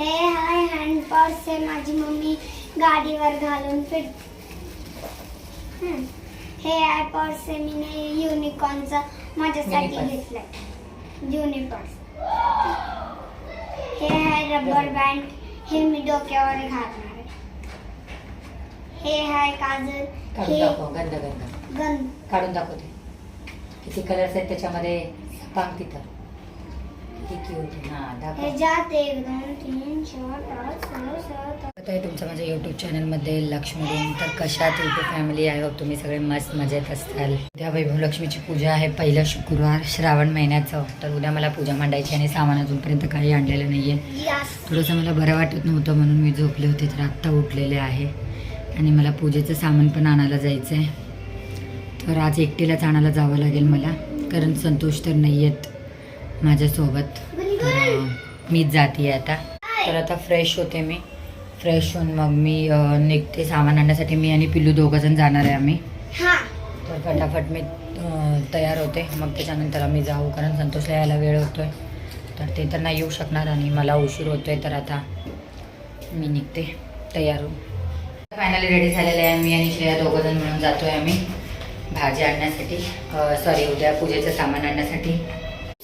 हे हाय hand purse आहे माझी मम्मी गाडीवर घालून फिर. हे आहे पर्स आहे मी युनिकॉर्नचा माझ्यासाठी. घेतलाय. युनिकॉर्न हे आहे रबर बँड हे मी डोक्यावर घालणार आहे. हे आहे काजल. हे गंध गंध. गंध. काढून दाखवते किती कलर्स आहेत त्याच्यामध्ये सांग तिथं. किती क्यूट हा दाखव ह्याच्यात एक दोन तीन चार पाच सहा सात आठ. आता आहे तुमचं माझ्या यूट्यूब चॅनलमध्ये लक्ष्मी तर कशात यूट्यूब फॅमिली आहे तुम्ही सगळे मस्त मजेत असताल. उद्या वैभव लक्ष्मीची पूजा आहे पहिला शुक्रवार श्रावण महिन्याचं. तर उद्या मला पूजा मांडायची आणि सामान अजूनपर्यंत काही आणलेलं नाही आहे यास थोडंसं मला बरं वाटत नव्हतं म्हणून मी झोपले होते तर आत्ता उठलेले आहे. आणि मला पूजेचं सामान पण आणायला जायचं आहे तर आज एकटीलाच आणायला जावं लागेल मला कारण संतोष तर नाही आहेत माझ्यासोबत. मीच जाते आता. तर आता फ्रेश होते मी. फ्रेश होऊन मग मी निघते सामान आणण्यासाठी. मी आणि पिल्लू दोघंजण जाणार आहे आम्ही. हा. तर फटाफट मी तयार होते. मग त्याच्यानंतर आम्ही जाऊ कारण संतोषला यायला वेळ होतोय. तर ते तर नाही येऊ शकणार आणि मला उशीर होतोय. तर आता मी निघते. तयार होऊन. फायनली रेडी झालेले आहे मी आणि श्रेया दोघंजण मिळून जातोय आम्ही. भाजी आणण्यासाठी. सॉरी उद्या पूजेचं सामान आणण्यासाठी.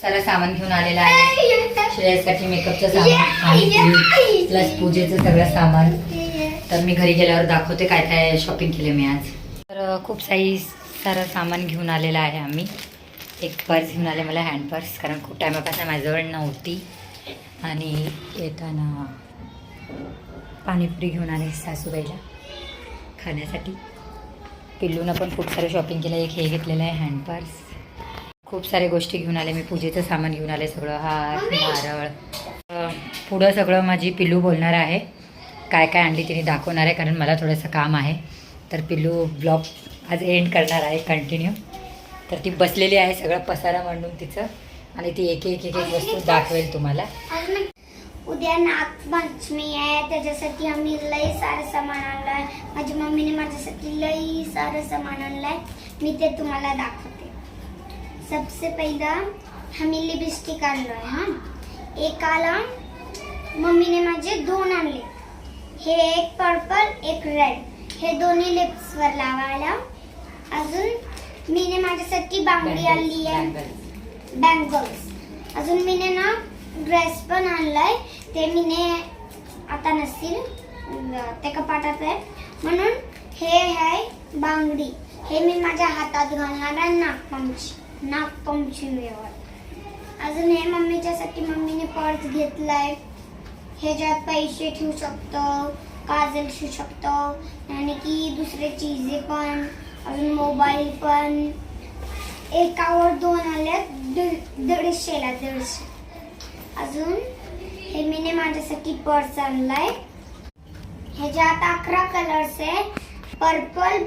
सारं सामान घेऊन आलेलं आहे. श्रेयासाठी मेकअपचं सामान आणि प्लस पूजेचं सगळं सामान. तर मी घरी गेल्यावर दाखवते काय काय शॉपिंग केले मी आज. तर खूप साई सारं सामान घेऊन आलेलं आहे आम्ही. एक पर्स घेऊन आले मला हँड पर्स कारण खूप टायमापासून माझ्याजवळ नव्हती. आणि येताना पाणीपुरी घेऊन आले सासूबाईला खाण्यासाठी. पिल्लूनं पण खूप सारं शॉपिंग केलं एक हे घेतलेलं आहे हँड पर्स खूप साऱ्या गोष्टी घेऊन आले. मी पूजेचं सामान घेऊन आले सगळं. हार नारळ. पुढं सगळं माझी पिल्लू बोलणार आहे. काय काय आणली तिने दाखवणार आहे कारण मला थोडंसं काम आहे. तर पिल्लू ब्लॉग आज एंड करणार आहे कंटिन्यू तर ती बसलेली आहे सगळं पसारा मांडून तिचं. आणि ती एक एक एक एक वस्तू दाखवेल तुम्हाला. उद्या नागपंचमी आहे त्याच्यासाठी आम्ही लई सारं सामान आणलं माझ्या मम्मीने माझ्यासाठी लई सारं सामान आणलंय. मी ते तुम्हाला दाखवते. सबसे पहिला आम्ही लिपस्टिक आणलोय हा एक आला मम्मीने माझे दोन आणले हे एक पर्पल एक रेड। हे दोन्ही लिप्सवर लावायला अजून मीने माझ्यासाठी बांगडी आणली आहे. बँगल्स अजून मीने ना ड्रेस पण आणलाय ते मीने आता नसतील ते कपाटात आहे. म्हणून हे आहे बांगडी. हे मी माझ्या हातात घालणार आहे नागपंच नागपंचमीवर अजून हे मम्मीच्यासाठी मम्मीने पर्स घेतलाय. ह्याच्यात पैसे ठेवू शकतो काजल ठेवू शकतो आणि की दुसरे चीजे पण अजून मोबाईल पण. एकावर दोन आल्या दीडशेला दीडशे. अजून हे मीने माझ्यासाठी पर्स आणलाय. ह्याच्यात अकरा कलर्स आहे purple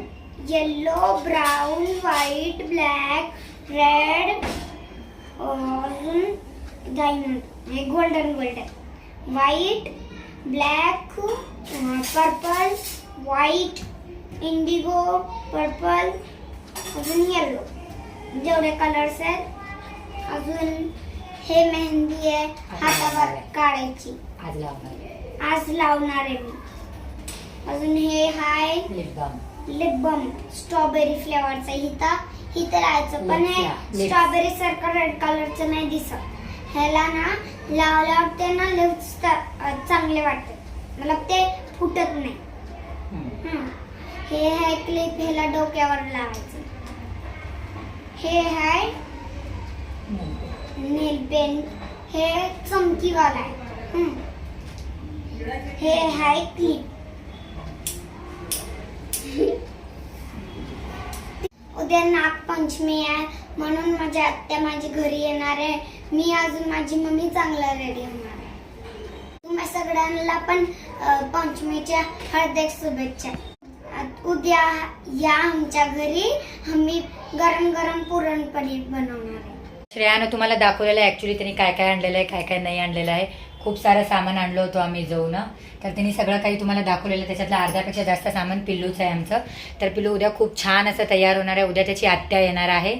yellow brown white black red अजून डायमंड हे golden golden white black purple white indigo purple अजून येल्लो जेवढे कलर्स आहेत अजून हे मेहंदी आहे हातावर काढायची आज लावणार आहे. मी अजून हे हाय. लिप बम स्ट्रॉबेरी फ्लेवरचं हिथं हिथं राहायचं पण हे. स्ट्रॉबेरी सारखं रेड कलरचं नाही दिसत ह्याला ना लावल्यावर ते ना लिप्स चांगले वाटते मला ते फुटत नाही. हं. हे आहे क्लिप ह्याला डोक्यावर लावायचं हे आहे नेल पेंट हे चमकीवाला आहे हं. हे आहे क्लिप उद्या नागपंचमी आहे म्हणून माझ्या आत्या माझी घरी येणार आहे. मी अजून माझी मम्मी चांगला रेडी होणार आहे. तुम्हा सगळ्यांना पण पंचमीच्या हळदेक शुभेच्छा. उद्या या आमच्या घरी आम्ही गरम गरम पुरणपोळी बनवणार आहे. श्रेयानं तुम्हाला दाखवलेलं आहे ॲक्च्युली त्यांनी काय काय आणलेलं आहे काय काय नाही आणलेलं आहे. खूप सारं सामान आणलं होतं आम्ही जाऊन तर त्यांनी सगळं काही तुम्हाला दाखवलेलं त्याच्यातलं अर्ध्यापेक्षा जास्त सामान पिल्लूचं आहे आमचं. तर पिल्लू उद्या खूप छान असं तयार होणार आहे. उद्या त्याची आत्या येणार आहे.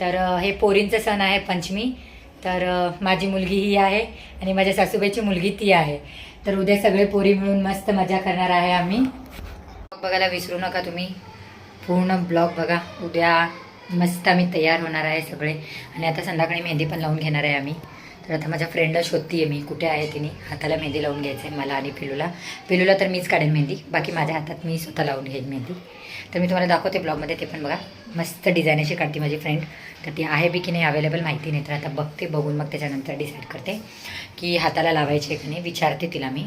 तर हे पोरींचं सण आहे पंचमी. तर माझी मुलगी ही आहे आणि माझ्या सासूबाईची मुलगी ती आहे. तर उद्या सगळे पोरी मिळून मस्त मजा करणार आहे आम्ही. ब्लॉग बघायला विसरू नका तुम्ही. पूर्ण ब्लॉग बघा. उद्या मस्त आम्ही तयार होणार आहे सगळे. आणि आता संध्याकाळी मेहंदी पण लावून घेणार आहे आम्ही. तर आता माझ्या फ्रेंडला शोधते आहे मी. कुठे आहे तिने? हाताला मेहंदी लावून घ्यायचं आहे मला आणि पिलूला. पिलूला तर मीच काढेन मेहंदी. बाकी माझ्या हातात मी स्वतः लावून घेईन मेहंदी. तर मी तुम्हाला दाखवते ब्लॉगमध्ये ते पण बघा. मस्त डिझाईन अशी काढते माझी फ्रेंड तर ती आहे बी की नाही अवेलेबल माहिती नाही. तर आता बघते बघून मग त्याच्यानंतर डिसाईड करते की हाताला लावायचे की नाही विचारते तिला मी.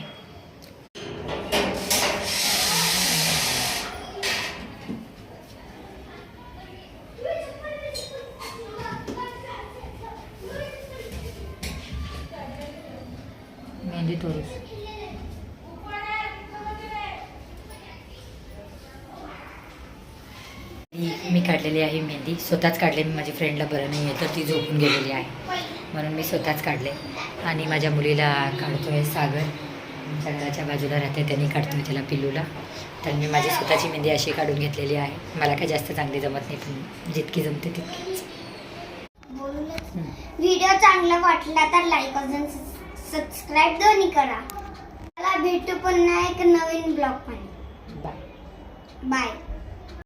मी काढलेली आहे मेहंदी. स्वतःच काढले मी माझ्या फ्रेंडला बरं नाही आहे तर ती झोपून गेलेली आहे. म्हणून मी स्वतःच काढले. आणि माझ्या मुलीला काढतोय सागर. आमच्या बाजूला राहते त्यांनी काढतोय त्याला पिल्लूला. तर मी माझी स्वतःची मेहंदी अशी काढून घेतलेली आहे. मला काय जास्त चांगली जमत नाही पण जितकी जमते तितकीच. व्हिडिओ चांगला वाटला तर लाईक अजून सबस्क्राईब दोन्ही करा. मला भेटू पुन्हा एक नवीन ब्लॉगमध्ये. Bye bye